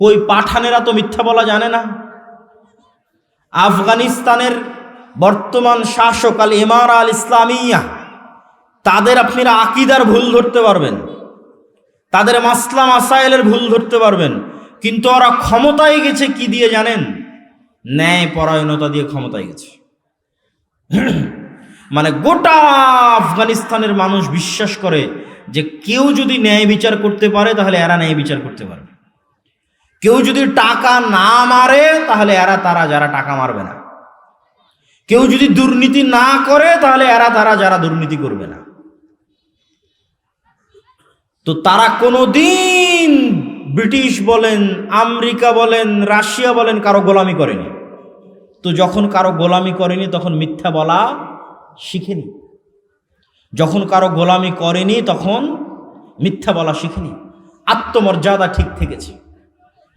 কই পাঠানেরা তো মিথ্যা বলা জানে না। আফগানিস্তানের বর্তমান শাসক আল ইমার আল ইসলামিয়া, তাদের আপনারা আকিদার ভুল ধরতে পারবেন। তাদের মাসলা মাসাইলের ভুল ধরতে পারবেন। কিন্তু ওরা ক্ষমতায় গেছে কি দিয়ে জানেন? ন্যায় পরায়ণতা দিয়ে ক্ষমতায় গেছে। মানে গোটা আফগানিস্তানের মানুষ বিশ্বাস করে যে কেউ যদি ন্যায় বিচার করতে পারে, তাহলে এরা ন্যায় বিচার করতে পারবে। কেউ যদি টাকা না মারে, তাহলে এরা তারা যারা টাকা মারবে না। কেউ যদি দুর্নীতি না করে, তাহলে এরা তারা যারা দুর্নীতি করবে না। তো তারা কোনোদিন ব্রিটিশ বলেন, আমেরিকা বলেন, রাশিয়া বলেন, কারও গোলামি করেনি। তো যখন কারও গোলামি করেনি, তখন মিথ্যা বলা শিখেনি। যখন কারও গোলামি করেনি, তখন মিথ্যা বলা শিখেনি। আত্মমর্যাদা ঠিক থেকেছে।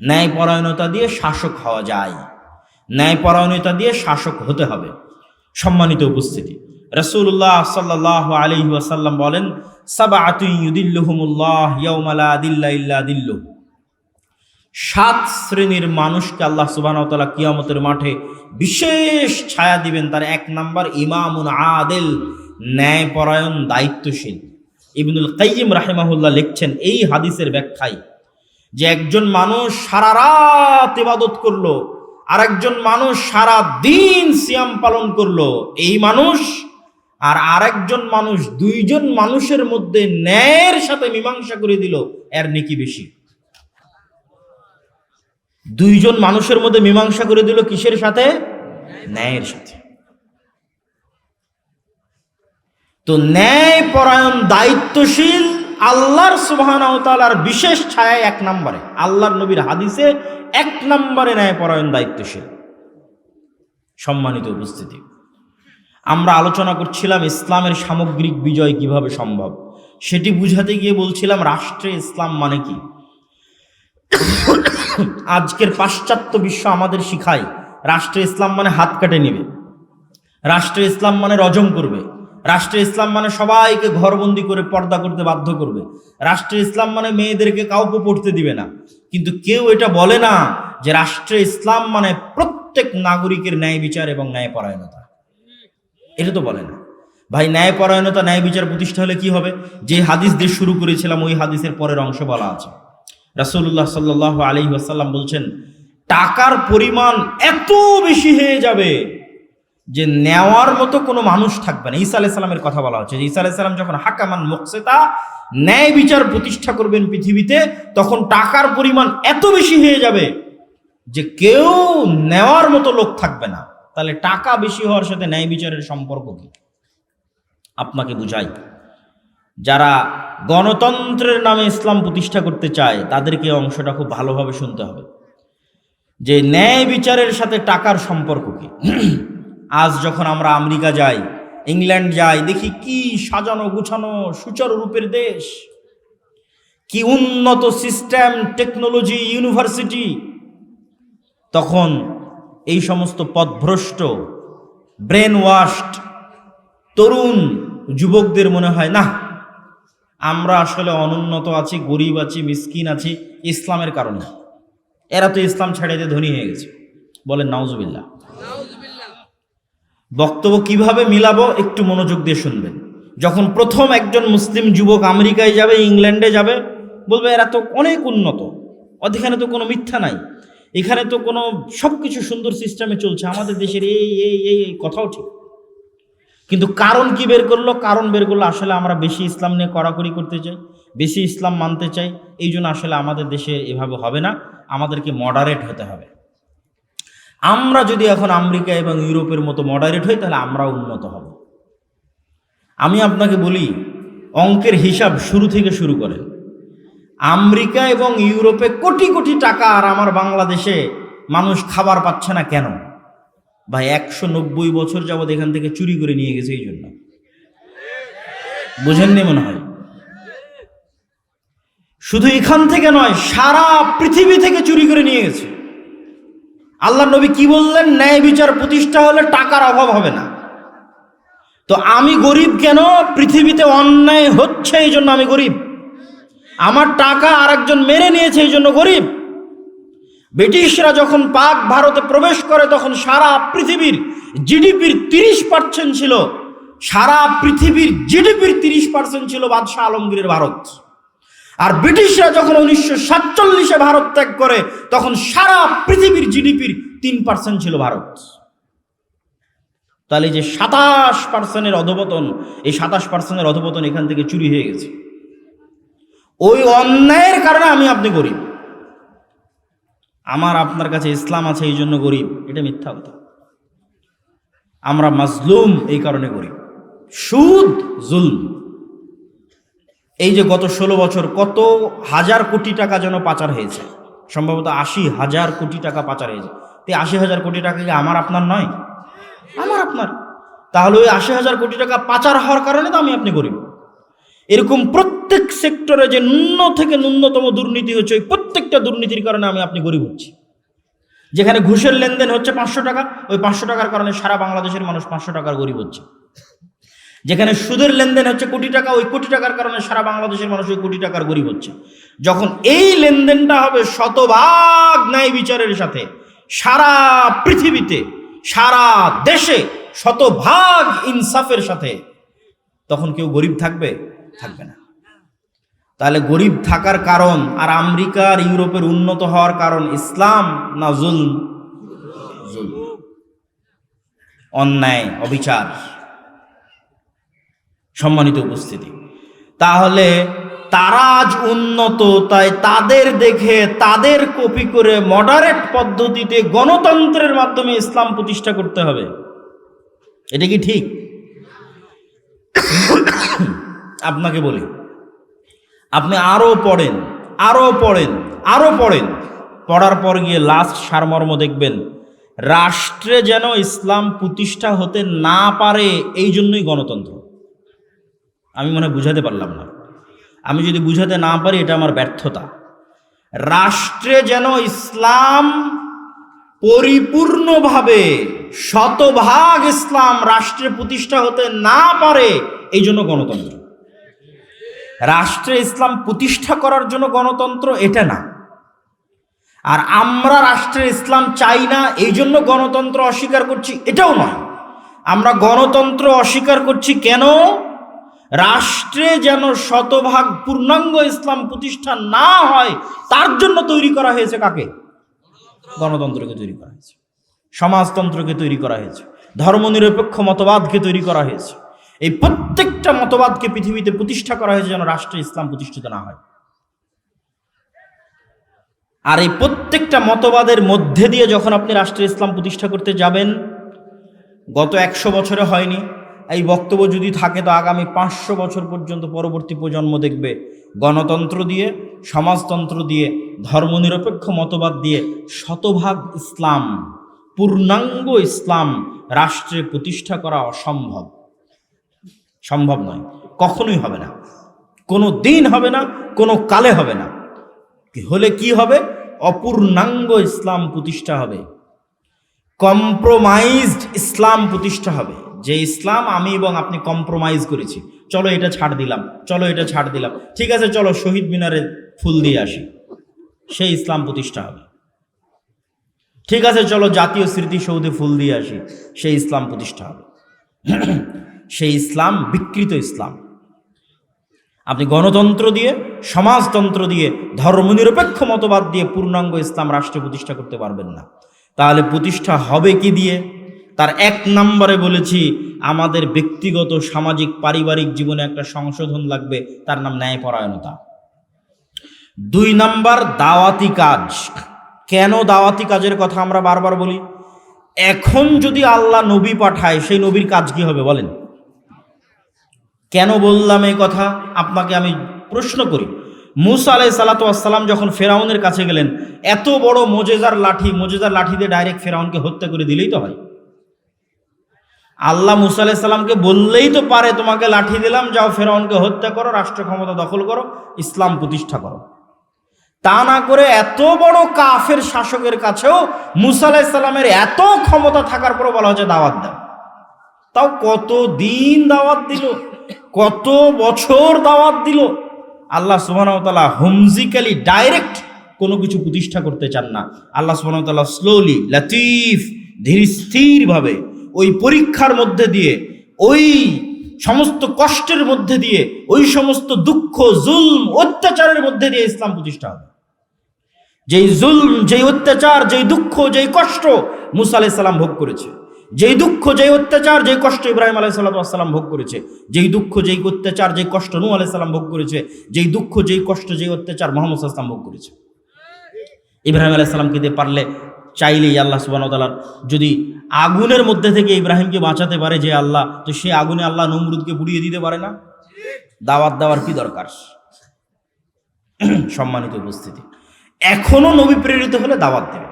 ন্যায়পরায়ণতা দিয়ে শাসক হওয়া যায়। ন্যায়পরায়ণতা দিয়ে শাসক হতে হবে। সম্মানিত উপস্থিতি রসুল্লাহ সাল্লাহ আলী ওয়াসাল্লাম বলেন সাবাহুমুল্লাহ ইয়ৌমালা দিল্লা ইল্লা দিল্লু। সাত শ্রেণির মানুষকে আল্লাহ সুবাহতালা কিয়ামতের মাঠে বিশেষ ছায়া দিবেন তার এক নাম্বার ইমামুন আদেল, ন্যায়পরায়ণ, দায়িত্বশীল। ইবনুল কাইম রাহেমাহুল্লাহ লিখছেন এই হাদিসের ব্যাখ্যায় যে একজন মানুষ সারা রাত ইবাদত করল আর একজন মানুষ সারা দিন সিয়াম পালন করল, এই মানুষ আর আরেকজন মানুষ দুইজন মানুষের মধ্যে ন্যায়ের সাথে মীমাংসা করে দিল, এর নেকি বেশি। দুইজন মানুষের মধ্যে মীমাংসা করে দিল কিসের সাথে? ন্যায়ের সাথে। তো ন্যায় পরায়ণ দায়িত্বশীল আল্লাহর সুবাহানার বিশেষ ছায়ায় এক নম্বরে। আল্লাহর নবীর হাদিসে এক নম্বরে ন্যায় পরায়ণ দায়িত্বশীল। সম্মানিত উপস্থিতি। আমরা আলোচনা করছিলাম ইসলামের সামগ্রিক বিজয় কীভাবে সম্ভব। সেটি বুঝাতে গিয়ে বলছিলাম রাষ্ট্রে ইসলাম মানে কি? আজকের পাশ্চাত্য বিশ্ব আমাদের শিখায়, রাষ্ট্রে ইসলাম মানে হাত কাটে নেবে। রাষ্ট্রে ইসলাম মানে রজম করবে। রাষ্ট্রে ইসলাম মানে সবাইকে ঘরবন্দি করে পর্দা করতে বাধ্য করবে। রাষ্ট্রে ইসলাম মানে মেয়েদেরকে কাউকে পড়তে দিবে না। কিন্তু কেউ এটা বলে না যে রাষ্ট্রে ইসলাম মানে প্রত্যেক নাগরিকের ন্যায় বিচার এবং ন্যায় পরায়ণতা। এটা তো বলে না। ভাই, ন্যায় পরায়ণতা, ন্যায় বিচার প্রতিষ্ঠা হলে কি হবে? যে হাদিস দিয়ে শুরু করেছিলাম, ওই হাদিসের পরের অংশ বলা আছে। রাসুল্লাহ সাল্লাহ আলী আসাল্লাম বলছেন, টাকার পরিমাণ এত বেশি হয়ে যাবে যে নেওয়ার মতো কোনো মানুষ থাকবে না। ঈসা আলাইসাল্লামের কথা বলা হচ্ছে যে ঈসা আলাইসাল্লাম যখন হাকামান মোকসেতা, ন্যায় বিচার প্রতিষ্ঠা করবেন পৃথিবীতে, তখন টাকার পরিমাণ এত বেশি হয়ে যাবে যে কেউ নেওয়ার মতো লোক থাকবে না। তাহলে টাকা বেশি হওয়ার সাথে ন্যায় বিচারের সম্পর্ক কি? আপনাকে বুঝাই, যারা গণতন্ত্রের নামে ইসলাম প্রতিষ্ঠা করতে চায়, তাদেরকে অংশটা খুব ভালোভাবে শুনতে হবে। যে ন্যায় বিচারের সাথে টাকার সম্পর্ক কি? আজ যখন আমরা আমেরিকা যাই, ইংল্যান্ড যাই, দেখি কি সাজানো, গুছানো, সুচারু রূপের দেশ। কি উন্নত সিস্টেম, টেকনোলজি, ইউনিভার্সিটি। তখন এই সমস্ত পথভ্রষ্ট ব্রেন ওয়াশড তরুণ যুবকদের মনে হয় না আমরা আসলে অনুন্নত আছি, গরিব আছি, মিসকিন আছি, ইসলামের কারণে। এরা তো ইসলাম ছেড়ে দিয়ে ধনী হয়ে গেছে। বলেন, নাউজুবিল্লাহ। বক্তব্য কীভাবে মিলাবো একটু মনোযোগ দিয়ে শুনবেন। যখন প্রথম একজন মুসলিম যুবক আমেরিকায় যাবে, ইংল্যান্ডে যাবে, বলবে, এরা তো অনেক উন্নত। এখানে তো কোনো মিথ্যা নাই। এখানে তো কোনো সব কিছু সুন্দর সিস্টেমে চলছে। আমাদের দেশের এই এই এই এই কথাও ঠিক। কিন্তু কারণ কি বের করল? কারণ বের করল, আসলে আমরা বেশি ইসলাম নিয়ে কড়াকড়ি করতে চাই, বেশি ইসলাম মানতে চাই। এই জন্য আসলে আমাদের দেশে এভাবে হবে না। আমাদেরকে মডারেট হতে হবে। আমরা যদি এখন আমেরিকা এবং ইউরোপের মতো মডারেট হই, তাহলে আমরাও উন্নত হব। আমি আপনাকে বলি, অঙ্কের হিসাব শুরু থেকে শুরু করেন। আমেরিকা এবং ইউরোপে কোটি কোটি টাকা আর আমার বাংলাদেশে মানুষ খাবার পাচ্ছে না কেন? ভাই, একশো নব্বই বছর যাবৎ এখান থেকে চুরি করে নিয়ে গেছে এই জন্য। বুঝেননি মনে হয়? শুধু এখান থেকে নয়, সারা পৃথিবী থেকে চুরি করে নিয়ে গেছে। আল্লাহ নবী কি বললেন? ন্যায় বিচার প্রতিষ্ঠা হলে টাকার অভাব হবে না। তো আমি গরিব কেন? পৃথিবীতে অন্যায় হচ্ছে এই জন্য আমি গরিব। আমার টাকা আরেকজন মেরে নিয়েছে এই জন্য গরিব। ব্রিটিশরা যখন পাক ভারতে প্রবেশ করে, তখন সারা পৃথিবীর জিডিপির তিরিশ পার্সেন্ট ছিল, সারা পৃথিবীর জিডিপির তিরিশ পার্সেন্ট ছিল বাদশাহ আলমগীরের ভারত। আর ব্রিটিশরা যখন উনিশশো সাতচল্লিশে ভারত ত্যাগ করে, তখন সারা পৃথিবীর জিডিপির তিন পার্সেন্ট ছিল ভারত। তাহলে যে সাতাশ পার্সেন্টের অধপতন, এই সাতাশ পার্সেন্টের অধপতন এখান থেকে চুরি হয়ে গেছে। ওই অন্যায়ের কারণে আমি আপনি গরিব। আমার আপনার কাছে ইসলাম আছে, এই জন্য গরিব। এটা মিথ্যা কথা। আমরা মাজলুম এই কারণে গরিব। সুদ, জুলম। এই যে গত ষোলো বছর কত হাজার কোটি টাকা যেন পাচার হয়েছে? সম্ভবত আশি হাজার কোটি টাকা পাচার হয়েছে। তো আশি হাজার কোটি টাকা কি আমার আপনার নয়? আমার আপনার। তাহলে ওই আশি হাজার কোটি টাকা পাচার হওয়ার কারণে তো আমি আপনি গরিব। এরকম প্রত্যেক সেক্টরে যে ন্যূন থেকে ন্যূনতম দুর্নীতি হচ্ছে, ওই প্রত্যেকটা দুর্নীতির কারণে আমি আপনি গরিব হচ্ছি। যেখানে ঘুষের লেনদেন হচ্ছে পাঁচশো টাকা, ওই পাঁচশো টাকার কারণে সারা বাংলাদেশের মানুষ পাঁচশো টাকার গরিব হচ্ছে। যেখানে সুদের লেনদেন হচ্ছে কোটি টাকা, ওই কোটি টাকার কারণে সারা বাংলাদেশের মানুষ ওই কোটি টাকার গরিব হচ্ছে। যখন এই লেনদেনটা হবে শতভাগ ন্যায় বিচারের সাথে, সারা পৃথিবীতে, সারা দেশে শতভাগ ইনসাফের সাথে, তখন কেউ গরিব থাকবে? থাকবে না। তাহলে গরিব থাকার কারণ আর আমেরিকার ইউরোপের উন্নত হওয়ার কারণ ইসলাম না জুলম। অন্যায়, অবিচার। সম্মানিত উপস্থিতি। তাহলে তারা আজ উন্নত, তাই তাদের দেখে, তাদের কপি করে মডারেট পদ্ধতিতে গণতন্ত্রের মাধ্যমে ইসলাম প্রতিষ্ঠা করতে হবে। এটা কি ঠিক? আপনাকে বলি, আপনি আরও পড়েন আরও পড়েন আরও পড়েন। পড়ার পর গিয়ে লাস্ট সারমর্ম দেখবেন, রাষ্ট্রে যেন ইসলাম প্রতিষ্ঠা হতে না পারে, এই জন্যই গণতন্ত্র। আমি মনে বুঝাতে পারলাম না। আমি যদি বুঝাতে না পারি, এটা আমার ব্যর্থতা। রাষ্ট্রে যেন ইসলাম পরিপূর্ণভাবে শতভাগ ইসলাম রাষ্ট্রে প্রতিষ্ঠা হতে না পারে, এই জন্য গণতন্ত্র। রাষ্ট্রে ইসলাম প্রতিষ্ঠা করার জন্য গণতন্ত্র এটা না। আর আমরা রাষ্ট্রে ইসলাম চাই না, এই জন্য গণতন্ত্র অস্বীকার করছি, এটাও নয়। আমরা গণতন্ত্র অস্বীকার করছি কেন? রাষ্ট্রে যেন শতভাগ পূর্ণাঙ্গ ইসলাম প্রতিষ্ঠা না হয়, তার জন্য তৈরি করা হয়েছে কাকে? গণতন্ত্রকে তৈরি করা হয়েছে। সমাজতন্ত্রকে তৈরি করা হয়েছে। ধর্মনিরপেক্ষ মতবাদকে তৈরি করা হয়েছে। এই প্রত্যেকটা মতবাদকে পৃথিবীতে প্রতিষ্ঠা করা হয়েছে যেন রাষ্ট্রে ইসলাম প্রতিষ্ঠিত না হয়। আর এই প্রত্যেকটা মতবাদের মধ্যে দিয়ে যখন আপনি রাষ্ট্রে ইসলাম প্রতিষ্ঠা করতে যাবেন, গত একশো বছরে হয়নি এই বক্তব্য যদি থাকে, তো আগামী পাঁচশো বছর পর্যন্ত পরবর্তী প্রজন্ম দেখবে। গণতন্ত্র দিয়ে, সমাজতন্ত্র দিয়ে, ধর্মনিরপেক্ষ মতবাদ দিয়ে শতভাগ ইসলাম, পূর্ণাঙ্গ ইসলাম রাষ্ট্রে প্রতিষ্ঠা করা অসম্ভব। সম্ভব নয়। কখনোই হবে না। কোনো দিন হবে না, কোনো কালে হবে না। হলে কি হবে? অপূর্ণাঙ্গ ইসলাম প্রতিষ্ঠা হবে। কম্প্রোমাইজড ইসলাম প্রতিষ্ঠা হবে। যে ইসলাম আমি এবং আপনি কম্প্রোমাইজ করেছি। চলো এটা ছাড় দিলাম, চলো এটা ছাড় দিলাম। ঠিক আছে, চলো শহীদ মিনারে ফুল দিয়ে আসি। সেই ইসলাম প্রতিষ্ঠা হবে। ঠিক আছে, চলো জাতীয় স্মৃতিসৌধে ফুল দিয়ে আসি। সেই ইসলাম প্রতিষ্ঠা হবে। সেই ইসলাম বিকৃত ইসলাম। আপনি গণতন্ত্র দিয়ে, সমাজতন্ত্র দিয়ে, ধর্মনিরপেক্ষ মতবাদ দিয়ে পূর্ণাঙ্গ ইসলাম রাষ্ট্রে প্রতিষ্ঠা করতে পারবেন না। তাহলে প্রতিষ্ঠা হবে কি দিয়ে? তার এক নম্বরে বলেছি, আমাদের ব্যক্তিগত, সামাজিক, পারিবারিক জীবনে একটা সংশোধন লাগবে, তার নাম ন্যায়পরায়ণতা। দুই নাম্বার, দাওয়াতি কাজ। কেন দাওয়াতি কাজের কথা আমরা বারবার বলি? এখন যদি আল্লাহ নবী পাঠায়, সেই নবীর কাজ কি হবে বলেন? কেন বললাম এই কথা? আপনাকে আমি প্রশ্ন করি। মুসা আলাই সালাতাম যখন ফেরাউনের কাছে গেলেন, এত বড় মোজেজার লাঠি মোজেজার লাঠি দিয়ে ডাইরেক্ট ফেরাউনকে হত্যা করে দিলেই তো হয়। আল্লাহ মুসা আলাই সাল্লামকে বললেই তো পারে, তোমাকে লাঠি দিলাম, যাও ফেরাউনকে হত্যা করো রাষ্ট্র ক্ষমতা দখল করো, ইসলাম প্রতিষ্ঠা করো। তা না করে এত বড় কাফের শাসকের কাছেও মুসা আলাই সাল্লামের এত ক্ষমতা থাকার পরও বলা হচ্ছে দাওয়াত দাও। তাও কত দিন দাওয়াত দিল, কত বছর দাওয়াত দিল। আল্লাহ সুবাহতালা হুমজিক্যালি ডাইরেক্ট কোনো কিছু প্রতিষ্ঠা করতে চান না। আল্লাহ সুবাহতাল্লাহ স্লোলি, লাতিফ, ধীর স্থিরভাবে ওই পরীক্ষার মধ্যে দিয়ে, ওই সমস্ত কষ্টের মধ্যে দিয়ে, ওই সমস্ত দুঃখ, জুলম, অত্যাচারের মধ্যে দিয়ে ইসলাম প্রতিষ্ঠা হবে। যেই জুলম, যেই অত্যাচার, যেই দুঃখ, যেই কষ্ট মুসা আলাইহিস সালাম ভোগ করেছে, যেই দুঃখ, যেই অত্যাচার, যেই কষ্ট ইব্রাহিম আলাইহিস সালাম ভোগ করেছে, যেই দুঃখ, যেই অত্যাচার, যেই কষ্ট নু আলাইহিস সালাম ভোগ করেছে, যেই দুঃখ, যেই কষ্ট, যেই অত্যাচার মোহাম্মদ সাল্লাল্লাহু ভোগ করেছে। ইব্রাহিম আলাইহিস সালামকে দিয়ে পারলে চাইলেই আল্লাহ ওয়া যদি আগুনের মধ্যে থেকে ইব্রাহিমকে বাঁচাতে পারে যে আল্লাহ, তো সেই আগুনে আল্লাহ নমরুদকে পুড়িয়ে দিতে পারে না? দাওয়াত দেওয়ার কি দরকার? সম্মানিত উপস্থিতি। এখনও নবী প্রেরিত হলে দাওয়াত দেবে।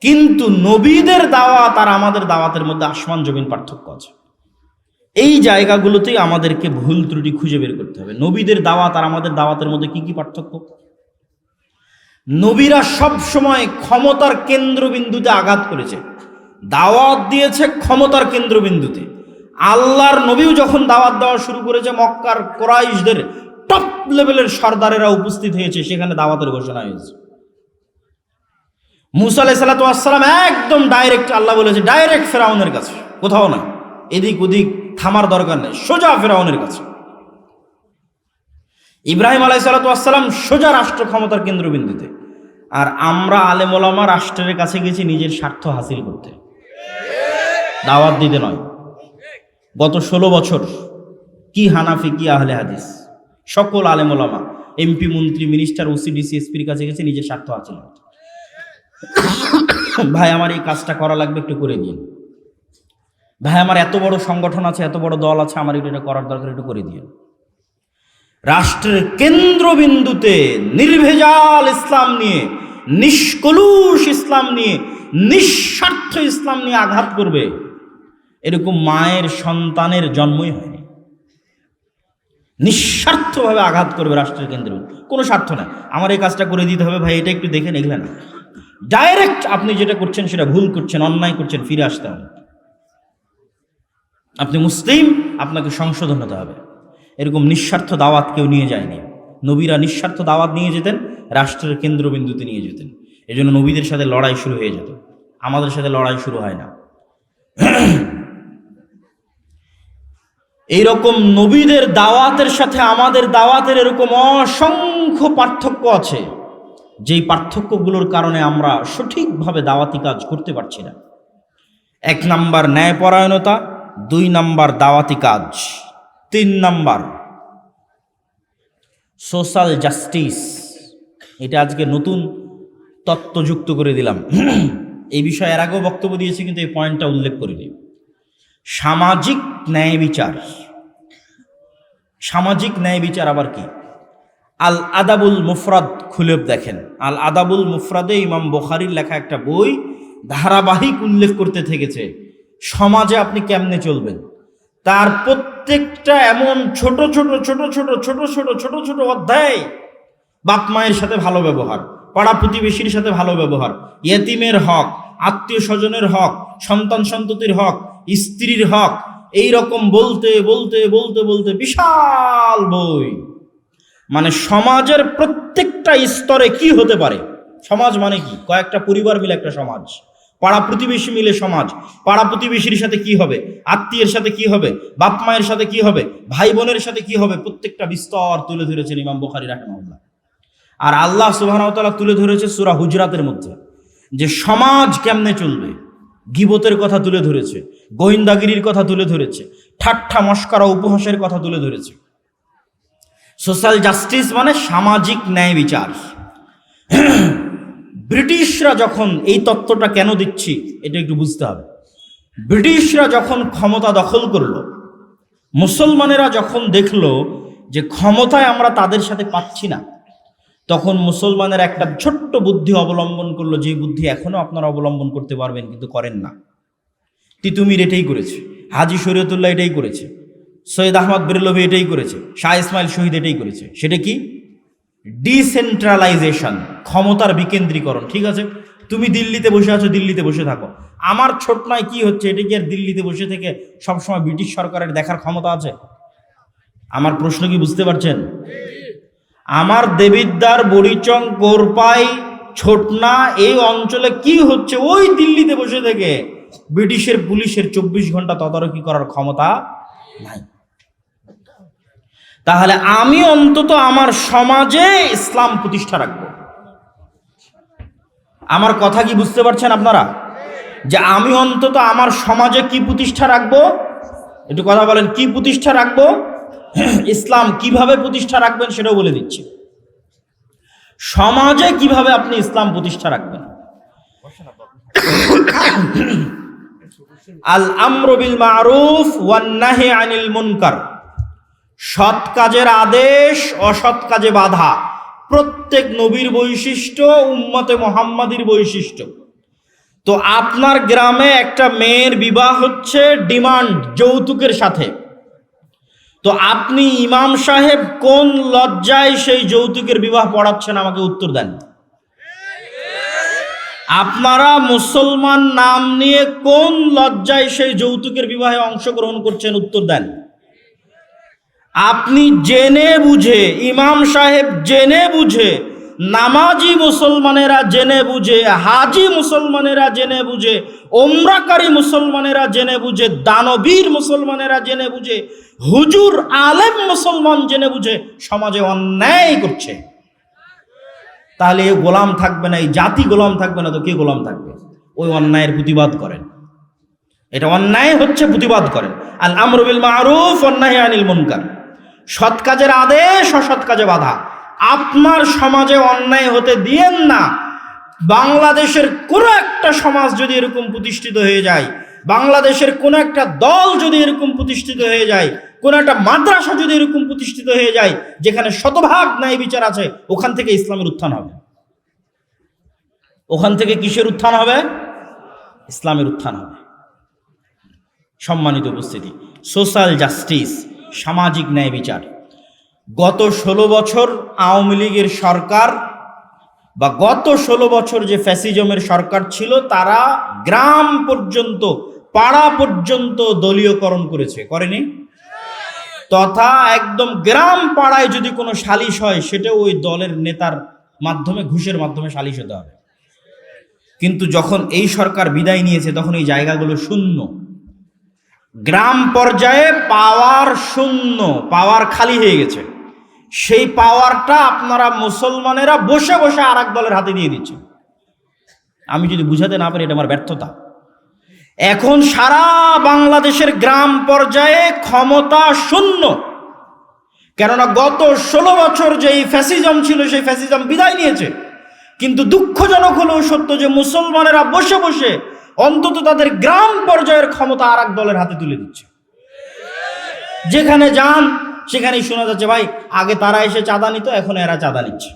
কিন্তু নবীদের দাওয়াত আর আমাদের দাওয়াতের মধ্যে আসমান জমিন পার্থক্য আছে। এই জায়গাগুলোতেই আমাদেরকে ভুল ত্রুটি খুঁজে বের করতে হবে। নবীদের দাওয়াত আর আমাদের দাওয়াতের মধ্যে কি কি পার্থক্য? নবীরা সব সময় ক্ষমতার কেন্দ্রবিন্দুতে আঘাত করেছে। দাওয়াত দিয়েছে ক্ষমতার কেন্দ্রবিন্দুতে। আল্লাহর নবীও যখন দাওয়াত দেওয়া শুরু করেছে, মক্কার কোরাইশদের টপ লেভেলের সর্দারেরা উপস্থিত হয়েছে, সেখানে দাওয়াতের ঘোষণা হয়েছে। মুসা আলাই সাল্লাতাম একদম ডাইরেক্ট আল্লাহ বলেছে ডাইরেক্ট ফেরাউনের কাছে, কোথাও নয়। এদিক ওদিক থামার দরকার নেই, সোজা ফেরাউনের কাছে। ইব্রাহিম আলাই সাল্লাতাম সোজা রাষ্ট্র ক্ষমতার কেন্দ্রবিন্দুতে। আর আমরা আলেমোলামা রাষ্ট্রের কাছে গেছি নিজের স্বার্থ হাসিল করতে। দাওয়াত দিতে নয়। গত ষোলো বছর কি হানাফি, কি আহলে হাদিস? সকল আলেমোলামা এমপি, মন্ত্রী, মিনিস্টার ওসিডিসি এসপির কাছে গেছে নিজের স্বার্থ হাসিল করতে। ভাই, আমার এই কাজটা করা লাগবে একটু করে দিন। ভাই, আমার এত বড় সংগঠন আছে, এত বড় দল আছে, আমার এটা করার দরকার, একটু করে দিন। রাষ্ট্রের কেন্দ্রবিন্দুতে নির্ভেজাল ইসলাম নিয়ে, নিষ্কলুষ ইসলাম নিয়ে, নিঃস্বার্থ ইসলাম নিয়ে আঘাত করবে। এরকম মায়ের সন্তানের জন্মই হয়নি। নিঃস্বার্থভাবে আঘাত করবে রাষ্ট্রের কেন্দ্র কোনো স্বার্থ নাই। আমার এই কাজটা করে দিতে হবে ভাই, এটা একটু দেখে এগুলো না। ডাইরেক্ট আপনি যেটা করছেন সেটা ভুল করছেন, অন্যায় করছেন, ফিরে আসতে হবে। আপনি মুসলিম, আপনাকে সংশোধন হতে হবে। এরকম নিঃস্বার্থ দাওয়াত কেউ নিয়ে যায়নি। নবীরা নিঃস্বার্থ দাওয়াত নিয়ে যেতেন, রাষ্ট্রের কেন্দ্রবিন্দুতে নিয়ে যেতেন। এই জন্য নবীদের সাথে লড়াই শুরু হয়ে যেত। আমাদের সাথে লড়াই শুরু হয় না। এইরকম নবীদের দাওয়াতের সাথে আমাদের দাওয়াতের এরকম অসংখ্য পার্থক্য আছে। যেই পার্থক্যগুলোর কারণে আমরা সঠিকভাবে দাওয়াতি কাজ করতে পারছি না। এক নাম্বার ন্যায়পরায়ণতা, দুই নাম্বার দাওয়াতি কাজ। তিন নাম্বার, সোশ্যাল জাস্টিস। এটা আজকে নতুন তত্ত্ব যুক্ত করে দিলাম। এই বিষয়ে এর আগেও বক্তব্য দিয়েছি, কিন্তু এই পয়েন্টটা উল্লেখ করিনি। সামাজিক ন্যায় বিচার। সামাজিক ন্যায় বিচার আবার কি? আল আদাবুল মুফরাদ খুলে দেখেন। আল আদাবুল মুফরাদে ইমাম বোখারির লেখা একটা বই ধারাবাহিক উল্লেখ করতে থেকেছে। সমাজে আপনি কেমনে চলবেন? তার প্রত্যেকটা এমন ছোট ছোট ছোট ছোট ছোট ছোট ছোট ছোট অধ্যায় বাপ মায়ের সাথে ভালো ব্যবহার, পাড়া প্রতিবেশীর সাথে ভালো ব্যবহার, ইয়েতিমের হক, আত্মীয় স্বজনের হক, সন্তান সন্ততির হক, স্ত্রীর হক এই রকম বলতে বলতে বলতে বলতে বিশাল বই। মানে সমাজের প্রত্যেকটা স্তরে কি হতে পারে? সমাজ মানে কি? কয়েকটা পরিবার মিলে একটা সমাজ। পাড়া প্রতিবেশী মিলে সমাজ। পাড়া প্রতিবেশীর সাথে কি হবে? আত্মীয়ের সাথে কি হবে? বাপ মায়ের সাথে কি হবে? ভাই বোনের সাথে কি হবে? প্রত্যেকটা বিস্তর তুলে ধরেছেন ইমাম বখারি রাহমাউল্লাহ আর আল্লাহ সুবাহতাল্লাহ তুলে ধরেছে সুরা হুজরাতের মধ্যে। যে সমাজ কেমনে চলবে? গিবতের কথা তুলে ধরেছে, গোয়েন্দাগিরির কথা তুলে ধরেছে, ঠাট্টা, মস্করা, উপহাসের কথা তুলে ধরেছে। সোশ্যাল জাস্টিস মানে সামাজিক ন্যায় বিচার। ব্রিটিশরা যখন এই তত্ত্বটা কেন দিচ্ছি, এটা একটু বুঝতে হবে। ব্রিটিশরা যখন ক্ষমতা দখল করল, মুসলমানেরা যখন দেখল যে ক্ষমতায় আমরা তাদের সাথে পাচ্ছি না, তখন মুসলমানের একটা ছোট্ট বুদ্ধি অবলম্বন করল, যে বুদ্ধি এখনও আপনারা অবলম্বন করতে পারবেন, কিন্তু করেন না। তিতুমির এটাই করেছে, হাজি শরীয়তুল্লাহ এটাই করেছে, সৈয়দ আহমদ বেরলভি এটাই করেছে, শাহ ইসমাইল শহীদ এটাই করেছে। সেটা কি? ডিসেন্ট্রালাইজেশন ক্ষমতার বিকেন্দ্রীকরণ, ঠিক আছে? তুমি দিল্লিতে বসে আছো, দিল্লিতে বসে থাকো। আমার ছোটনায় কি হচ্ছে, এটা কি আর দিল্লিতে বসে থেকে সবসময় ব্রিটিশ সরকারের দেখার ক্ষমতা আছে? আমার প্রশ্ন কি বুঝতে পারছেন? আমার দেবিদ্বার বরিচং কোরপাই ছোটনা এই অঞ্চলে কি হচ্ছে? ওই দিল্লিতে বসে থেকে ব্রিটিশের পুলিশের চব্বিশ ঘণ্টা তদারকি করার ক্ষমতা নাই। তাহলে আমি অন্তত আমার সমাজে ইসলাম প্রতিষ্ঠা রাখব। আমার কথা কি বুঝতে পারছেন আপনারা? যে আমি অন্তত আমার সমাজে কি প্রতিষ্ঠা রাখব? একটু কথা বলেন, কি প্রতিষ্ঠা রাখব? ইসলাম কীভাবে প্রতিষ্ঠা রাখবেন সেটাও বলে দিচ্ছি। সমাজে কীভাবে আপনি ইসলাম প্রতিষ্ঠা রাখবেন? আল আমরবিল মারুফ ওয়ান্নাহি আনিল মুনকার। সৎ কাজের আদেশ, অসৎ কাজে বাধা। প্রত্যেক নবীর বৈশিষ্ট্য, উম্মতে মোহাম্মদীর বৈশিষ্ট্য। তো আপনার গ্রামে একটা মেয়ের বিবাহ হচ্ছে ডিমান্ড, যৌতুকের সাথে। তো আপনি ইমাম সাহেব কোন লজ্জায় সেই যৌতুকের বিবাহ পড়াচ্ছেন, আমাকে উত্তর দেন। আপনারা মুসলমান নাম নিয়ে কোন লজ্জায় সেই যৌতুকের বিবাহে অংশগ্রহণ করছেন, উত্তর দেন। আপনি জেনে বুঝে, ইমাম সাহেব জেনে বুঝে, নামাজি মুসলমানেরা জেনে বুঝে, হাজি মুসলমানেরা জেনে বুঝে, ওমরাকারী মুসলমানেরা জেনে বুঝে, দানবীর মুসলমানেরা জেনে বুঝে, হুজুর আলেম মুসলমান জেনে বুঝে, সমাজে অন্যায় করছে। তাহলে এ গোলাম থাকবে না, এই জাতি গোলাম থাকবে না, তো কে গোলাম থাকবে? ওই অন্যায়ের প্রতিবাদ করেন। এটা অন্যায় হচ্ছে প্রতিবাদ করেন। আল আমরুবিল মারুফ অন্যায় আনিল মুনকার। সৎ কাজের আদেশ, অসৎ কাজে বাধা। আপনার সমাজে অন্যায় হতে দিয়েন না। বাংলাদেশের কোনো একটা সমাজ যদি এরকম প্রতিষ্ঠিত হয়ে যায়, বাংলাদেশের কোনো একটা দল যদি এরকম প্রতিষ্ঠিত হয়ে যায়, কোনো একটা মাদ্রাসা যদি এরকম প্রতিষ্ঠিত হয়ে যায়, যেখানে শতভাগ ন্যায় বিচার আছে, ওখান থেকে ইসলামের উত্থান হবে। ওখান থেকে কিসের উত্থান হবে? ইসলামের উত্থান হবে। সম্মানিত উপস্থিতি, সোশ্যাল জাস্টিস সামাজিক ন্যায় বিচার। গত ষোলো বছর আওয়ামী লীগের সরকার বা গত ষোলো বছর যে ফ্যাসিজমের সরকার ছিল, তারা গ্রাম পর্যন্ত, পাড়া পর্যন্ত দলীয়করণ করেছে। করেনি? তথা একদম গ্রাম পাড়ায় যদি কোনো সালিশ হয়, সেটাও ওই দলের নেতার মাধ্যমে, ঘুষের মাধ্যমে সালিশ হতে হবে। কিন্তু যখন এই সরকার বিদায় নিয়েছে, তখন এই জায়গাগুলো শূন্য। গ্রাম পর্যায়ে পাওয়ার শূন্য, পাওয়ার খালি হয়ে গেছে। সেই পাওয়ারটা আপনারা মুসলমানেরা বসে বসে আর দলের হাতে দিয়ে দিচ্ছে। আমি যদি বুঝাতে না পারি, এটা আমার ব্যর্থতা। এখন সারা বাংলাদেশের গ্রাম পর্যায়ে ক্ষমতা শূন্য। কেননা গত ষোলো বছর যে ফ্যাসিজম ছিল, সেই ফ্যাসিজম বিদায় নিয়েছে। কিন্তু দুঃখজনক হলেও সত্য যে মুসলমানেরা বসে বসে অন্তত তাদের গ্রাম পর্যায়ের ক্ষমতা আর এক দলের হাতে তুলে দিচ্ছে। যেখানে যান, সেখানেই শোনা যাচ্ছে, ভাই, আগে তারা এসে চাঁদা নিত, এখন এরা চাঁদা নিচ্ছে।